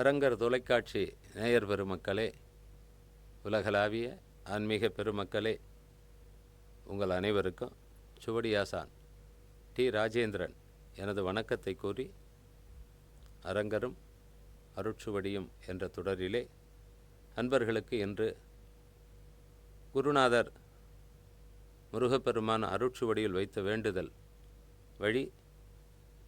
அரங்கர் தொலைக்காட்சி நேயர் பெருமக்களே உலகளாவிய ஆன்மீக பெருமக்களே உங்கள் அனைவருக்கும் சுவடியாசான் டி. ராஜேந்திரன் எனது வணக்கத்தை கூறி அரங்கரும் அருட்சுவடியும் என்ற தொடரிலே அன்பர்களுக்கு இன்று குருநாதர் முருகப்பெருமான அருட்சுவடியில் வைத்த வேண்டுதல் வழி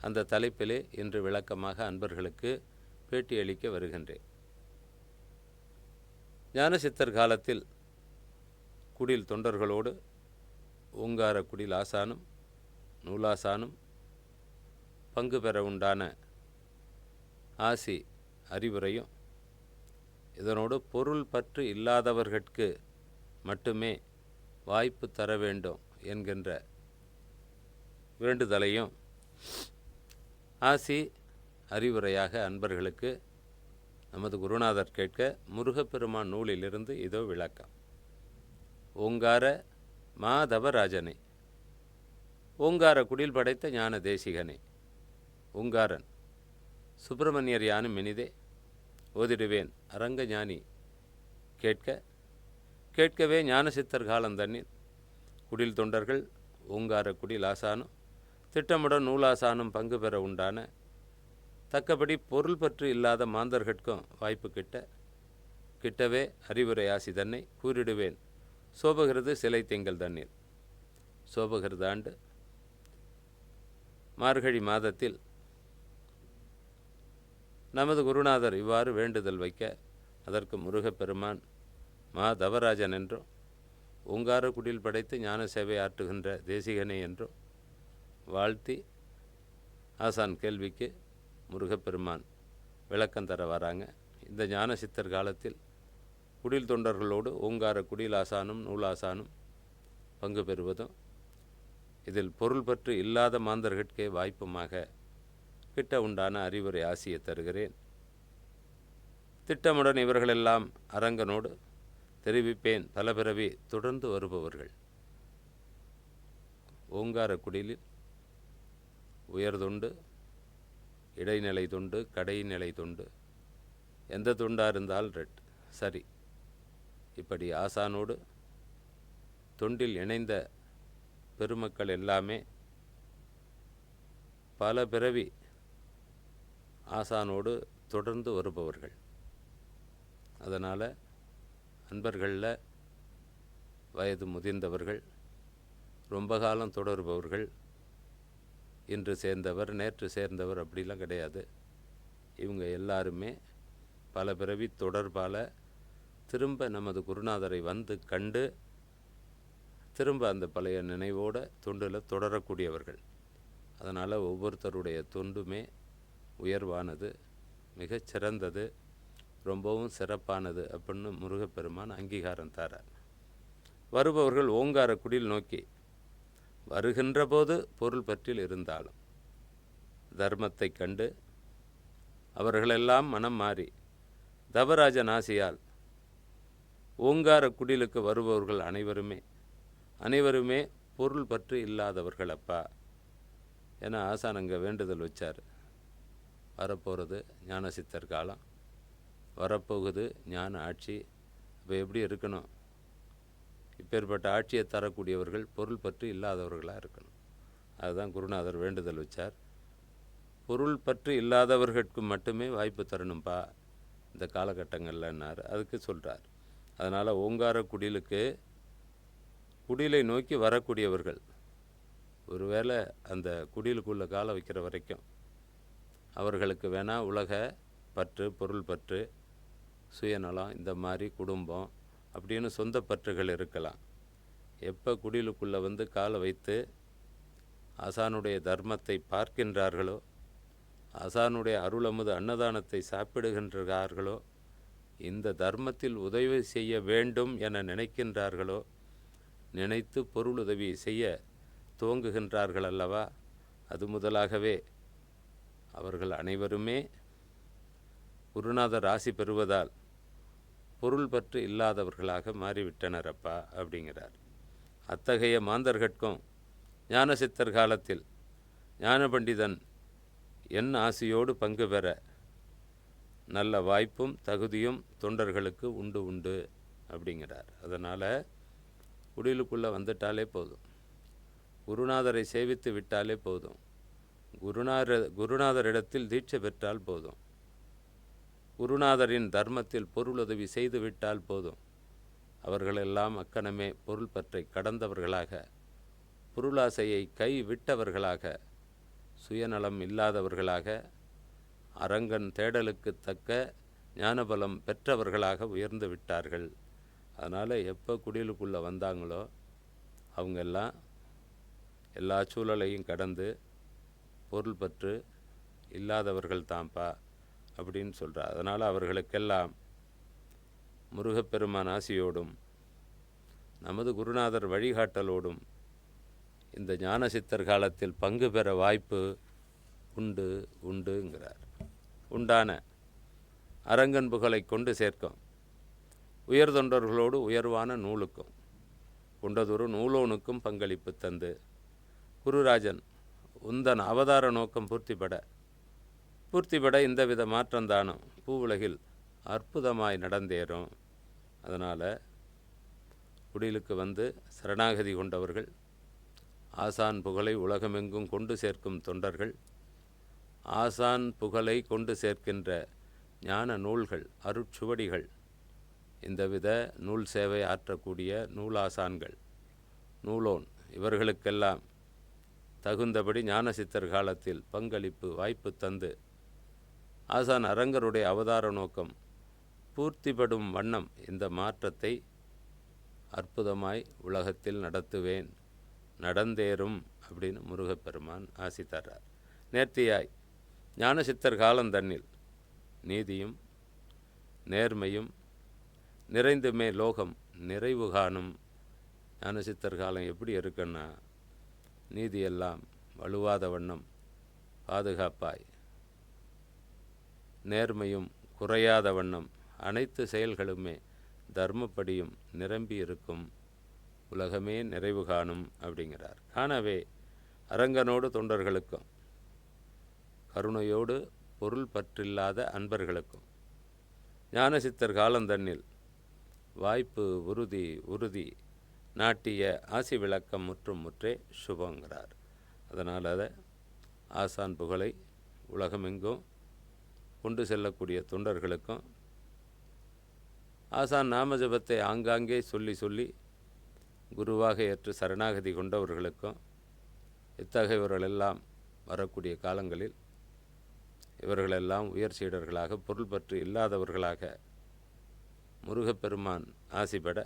அந்த தலைப்பிலே இன்று விளக்கமாக அன்பர்களுக்கு பேட்டியளிக்க வருகின்றேன். ஞானசித்தர் காலத்தில் குடில் தொண்டர்களோடு ஓங்கார குடில் ஆசானும் நூலாசானும் பங்கு பெற உண்டான ஆசி அறிவுரையும் இதனோடு பொருள் பற்று இல்லாதவர்கட்கு மட்டுமே வாய்ப்பு தர வேண்டும் என்கின்ற வேண்டுதலையும் ஆசி அறிவுரையாக அன்பர்களுக்கு நமது குருநாதர் கேட்க முருகப்பெருமான் நூலிலிருந்து இதோ விளக்கம். ஓங்கார மாதவராஜனே. ஓங்கார குடில் படைத்த ஞான தேசிகனே. ஓங்காரன். சுப்பிரமணியர் யானும் இனிதே. ஓதிடுவேன் அரங்க ஞானி. கேட்க கேட்கவே ஞானசித்தர் காலம் தண்ணீர். குடில் தொண்டர்கள் ஓங்கார குடில் ஆசானும் திட்டமுடன் நூலாசானும் பங்கு பெற உண்டான தக்கபடி பொருள் பற்று இல்லாத மாந்தர்கட்கும் வாய்ப்பு கிட்ட கிட்டவே அறிவுரை ஆசி தன்னை கூறிடுவேன். சோபகிறது சிலை திங்கள் தண்ணீர். சோபகிறது ஆண்டு மார்கழி மாதத்தில் நமது குருநாதர் இவ்வாறு வேண்டுதல் வைக்க அதற்கு முருகப்பெருமான் மா தவராஜன் என்றும் உங்கார குடில் படைத்து ஞான சேவை ஆற்றுகின்ற தேசிகனே என்றும் வாழ்த்தி ஆசான் கேள்விக்கு முருகப்பெருமான் விளக்கம் தர வராங்க. இந்த ஞான சித்தர் காலத்தில் குடில் தொண்டர்களோடு ஓங்கார குடிலாசானும் நூலாசானும் பங்கு பெறுவதும் இதில் பொருள் பற்று இல்லாத மாந்தர்கட்கே வாய்ப்புமாக கிட்ட உண்டான அறிவுரை ஆசியை தருகிறேன். திட்டமுடன் இவர்களெல்லாம் அரங்கனோடு தெரிவிப்பேன். பல பிறவி தொடர்ந்து வருபவர்கள். ஓங்கார குடிலில் உயர்தொண்டு இடைநிலை துண்டு கடைநிலை துண்டு. எந்த தொண்டாக இருந்தால் ரெட். சரி. இப்படி ஆசானோடு தொண்டில் இணைந்த பெருமக்கள் எல்லாமே பல பிறவி ஆசானோடு தொடர்ந்து வருபவர்கள். அதனால் அன்பர்களில் வயது முதிர்ந்தவர்கள் ரொம்ப காலம் தொடர்பவர்கள் இன்று சேர்ந்தவர் நேற்று சேர்ந்தவர் அப்படிலாம் கிடையாது. இவங்க எல்லாருமே பல பிறவி தொடர்பால் திரும்ப நமது குருநாதரை வந்து கண்டு திரும்ப அந்த பழைய நினைவோட தொண்டில் தொடரக்கூடியவர்கள். அதனால் ஒவ்வொருத்தருடைய தொண்டுமே உயர்வானது மிகச்சிறந்தது ரொம்பவும் சிறப்பானது அப்படின்னு முருகப்பெருமான் அங்கீகாரம் தார வருபவர்கள் ஓங்கார குடில் நோக்கி வருகின்ற போது பொருள் பற்றில் இருந்தாலும் தர்மத்தை கண்டு அவர்களெல்லாம் மனம் மாறி தவராஜ நாசியால் ஓங்கார குடிலுக்கு வருபவர்கள் அனைவருமே அனைவருமே பொருள் பற்று இல்லாதவர்கள் அப்பா என ஆசான் அங்கே வேண்டுதல் வச்சார். வரப்போகிறது ஞானசித்தர் காலம் வரப்போகுது ஞான ஆட்சி. இப்போ எப்படி இருக்கணும்? இப்பேற்பட்ட ஆட்சியை தரக்கூடியவர்கள் பொருள் பற்று இல்லாதவர்களாக இருக்கணும். அதுதான் குருநாதர் வேண்டுதல் வச்சார். பொருள் பற்று இல்லாதவர்களுக்கு மட்டுமே வாய்ப்பு தரணும்ப்பா இந்த காலகட்டங்கள்லன்னார். அதுக்கு சொல்கிறார் அதனால் ஓங்கார குடிலுக்கு குடிலை நோக்கி வரக்கூடியவர்கள் ஒருவேளை அந்த குடிலுக்குள்ளே காலை வைக்கிற வரைக்கும் அவர்களுக்கு வேணால் உலக பற்று பொருள் பற்று சுயநலம் இந்த மாதிரி குடும்பம் அப்படின்னு சொந்த பற்றுகள் இருக்கலாம். எப்போ குடிலுக்குள்ளே வந்து காலை வைத்து ஆசானுடைய தர்மத்தை பார்க்கின்றார்களோ ஆசானுடைய அருளமுது அன்னதானத்தை சாப்பிடுகின்றார்களோ இந்த தர்மத்தில் உதவி செய்ய வேண்டும் என நினைக்கின்றார்களோ நினைத்து பொருளுதவி செய்ய துவங்குகின்றார்கள் அல்லவா? அது முதலாகவே அவர்கள் அனைவருமே குருநாதர் ராசி பெறுவதால் பொருள் பற்று இல்லாதவர்களாக மாறிவிட்டனர் அப்பா அப்படிங்கிறார். அத்தகைய மாந்தர்கட்கும் ஞான சித்தர் காலத்தில் ஞான பண்டிதன் என் ஆசையோடு பங்கு பெற நல்ல வாய்ப்பும் தகுதியும் தொண்டர்களுக்கு உண்டு உண்டு அப்படிங்கிறார். அதனால் குடிலுக்குள்ளே வந்துட்டாலே போதும். குருநாதரை சேவித்து விட்டாலே போதும். குருநாத குருநாதரிடத்தில் தீட்சை பெற்றால் போதும். குருநாதரின் தர்மத்தில் பொருளுதவி செய்து விட்டால் போதும். அவர்களெல்லாம் அக்கணமே பொருள் பற்றை கடந்தவர்களாக பொருளாசையை கைவிட்டவர்களாக சுயநலம் இல்லாதவர்களாக அரங்கன் தேடலுக்கு தக்க ஞானபலம் பெற்றவர்களாக உயர்ந்து விட்டார்கள். அதனால் எப்போ குடிலுக்குள்ளே வந்தாங்களோ அவங்கெல்லாம் எல்லா சூழலையும் கடந்து பொருள் பற்று இல்லாதவர்கள் தான்ப்பா அப்படின்னு சொல்கிறார் அதனால் அவர்களுக்கெல்லாம் முருகப்பெருமான் ஆசியோடும் நமது குருநாதர் வழிகாட்டலோடும் இந்த ஞான சித்தர் காலத்தில் பங்கு பெற வாய்ப்பு உண்டு உண்டுங்கிறார். உண்டான அரங்கன் புகழை கொண்டு சேர்க்கும். உயர்தொண்டர்களோடு உயர்வான நூலுக்கும் கொண்டதொரு நூலோனுக்கும் பங்களிப்பு தந்து குருராஜன் உந்தன் அவதார நோக்கம் பூர்த்திப்பட பூர்த்திபட இந்தவித மாற்றந்தானும் பூவுலகில் அற்புதமாய் நடந்தேறும். அதனால் குடிலுக்கு வந்து சரணாகதி கொண்டவர்கள் ஆசான் புகழை உலகமெங்கும் கொண்டு சேர்க்கும் தொண்டர்கள் ஆசான் புகழை கொண்டு சேர்க்கின்ற ஞான நூல்கள் அருட்சுவடிகள் இந்தவித நூல் சேவை ஆற்றக்கூடிய நூலாசான்கள் நூலோன் இவர்களுக்கெல்லாம் தகுந்தபடி ஞானசித்தர் காலத்தில் பங்களிப்பு வாய்ப்பு தந்து ஆசான் அரங்கருடைய அவதார நோக்கம். பூர்த்திப்படும் வண்ணம் இந்த மாற்றத்தை அற்புதமாய் உலகத்தில் நடத்துவேன். நடந்தேறும் அப்படின்னு முருகப்பெருமான் ஆசி தர்றார் நேர்த்தியாய் ஞானசித்தர் காலந்தன்னில் நீதியும் நேர்மையும் நிறைந்துமே லோகம் நிறைவு காணும். ஞானசித்தர் காலம் எப்படி இருக்குன்னா நீதியெல்லாம் வலுவாத வண்ணம் பாதுகாப்பாய் நேர்மையும் குறையாத வண்ணம் அனைத்து செயல்களுமே தர்மப்படியும் நிரம்பி இருக்கும் உலகமே நிறைவு காணும் அப்படிங்கிறார். காணவே அரங்கனோடு தொண்டர்களுக்கும் கருணையோடு பொருள் பற்றில்லாத அன்பர்களுக்கும். ஞானசித்தர் காலந்தன்னில் வாய்ப்பு உறுதி உறுதி நாட்டிய ஆசி விளக்கம் முற்றும் முற்றே சுபங்கிறார். அதனால் அதை ஆசான் புகழை உலகமெங்கும் கொண்டு செல்லக்கூடிய தொண்டர்களுக்கும் ஆசான் நாமஜபத்தை ஆங்காங்கே சொல்லி சொல்லி குருவாக ஏற்று சரணாகதி கொண்டவர்களுக்கும் இத்தகையவர்களெல்லாம் வரக்கூடிய காலங்களில் இவர்களெல்லாம் உயர் சீடர்களாக பொருள் பற்று இல்லாதவர்களாக முருகப்பெருமான் ஆசிபட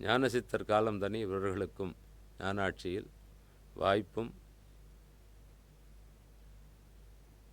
ஞானசித்தர் காலம் தனி இவர்களுக்கும் ஞானாட்சியில் வாய்ப்பும்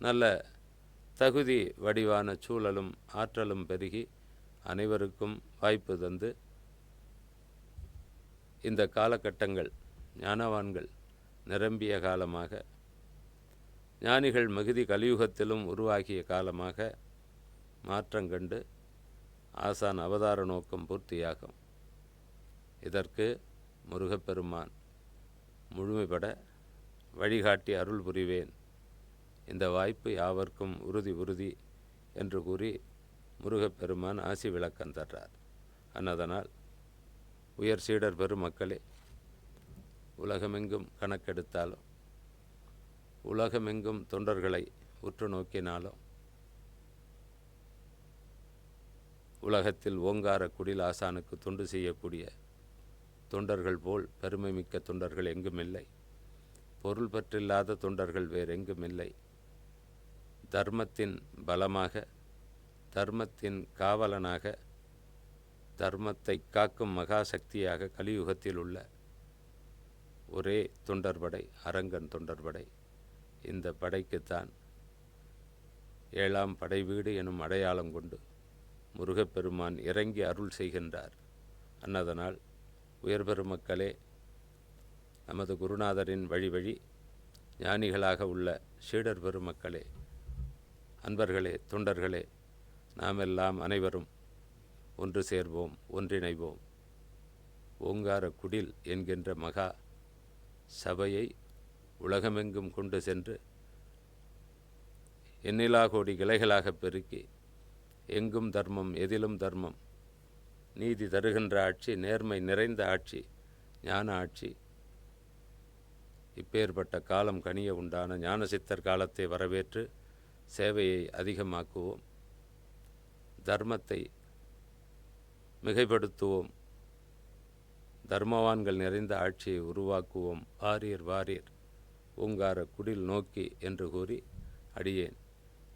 நல்ல தகுதி வடிவான சூழலும் ஆற்றலும் பெருகி அனைவருக்கும் வாய்ப்பு தந்து இந்த காலகட்டங்கள் ஞானவான்கள் நிரம்பிய காலமாக ஞானிகள் மிகுதி கலியுகத்திலும் உருவாகிய காலமாக மாற்றங்கண்டு ஆசான் அவதார நோக்கம் பூர்த்தியாகும். இதற்கு முருகப்பெருமான் முழுமைப்பட வழிகாட்டி அருள் புரிவேன். இந்த வாய்ப்பு யாவர்க்கும் உறுதி உறுதி என்று கூறி முருகப்பெருமான் ஆசி விளக்கம் தர்றார். அன்னதனால் உயர் சீடர் பெருமக்களே உலகமெங்கும் கணக்கெடுத்தாலும் உலகமெங்கும் தொண்டர்களை உற்று நோக்கினாலும் உலகத்தில் ஓங்கார குடில் ஆசானுக்கு தொண்டு செய்யக்கூடிய தொண்டர்கள் போல் பெருமை மிக்க தொண்டர்கள் எங்குமில்லை. பொருள் பற்றில்லாத தொண்டர்கள் வேறெங்குமில்லை. தர்மத்தின் பலமாக தர்மத்தின் காவலனாக தர்மத்தை காக்கும் மகாசக்தியாக கலியுகத்தில் உள்ள ஒரே தொண்டர்படை அரங்கன் தொண்டர்படை. இந்த படைக்குத்தான் ஏழாம் படை வீடு எனும் அடையாளம் கொண்டு முருகப்பெருமான் இறங்கி அருள் செய்கின்றார். அன்னதனால் உயர்பெருமக்களே நமது குருநாதரின் வழி வழி ஞானிகளாக உள்ள சீடர் பெருமக்களே அன்பர்களே தொண்டர்களே நாமெல்லாம் அனைவரும் ஒன்று சேர்வோம் ஒன்றிணைவோம். ஓங்கார குடில் என்கின்ற மகா சபையை உலகமெங்கும் கொண்டு சென்று எண்ணிலா கோடி கிளைகளாக பெருக்கி எங்கும் தர்மம் எதிலும் தர்மம் நீதி தருகின்ற ஆட்சி நேர்மை நிறைந்த ஆட்சி ஞான ஆட்சி இப்பேற்பட்ட காலம் கனிய உண்டான ஞானசித்தர் காலத்தை வரவேற்று சேவையை அதிகமாக்குவோம். தர்மத்தை மிகைப்படுத்துவோம். தர்மவான்கள் நிறைந்த ஆட்சியை உருவாக்குவோம். வாரீர் வாரீர் ஓங்கார குடில் நோக்கி என்று கூறி அடியேன்.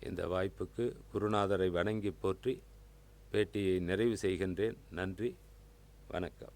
இந்த வாய்ப்புக்கு குருநாதரை வணங்கி போற்றி பேட்டியை நிறைவு செய்கின்றேன். நன்றி வணக்கம்.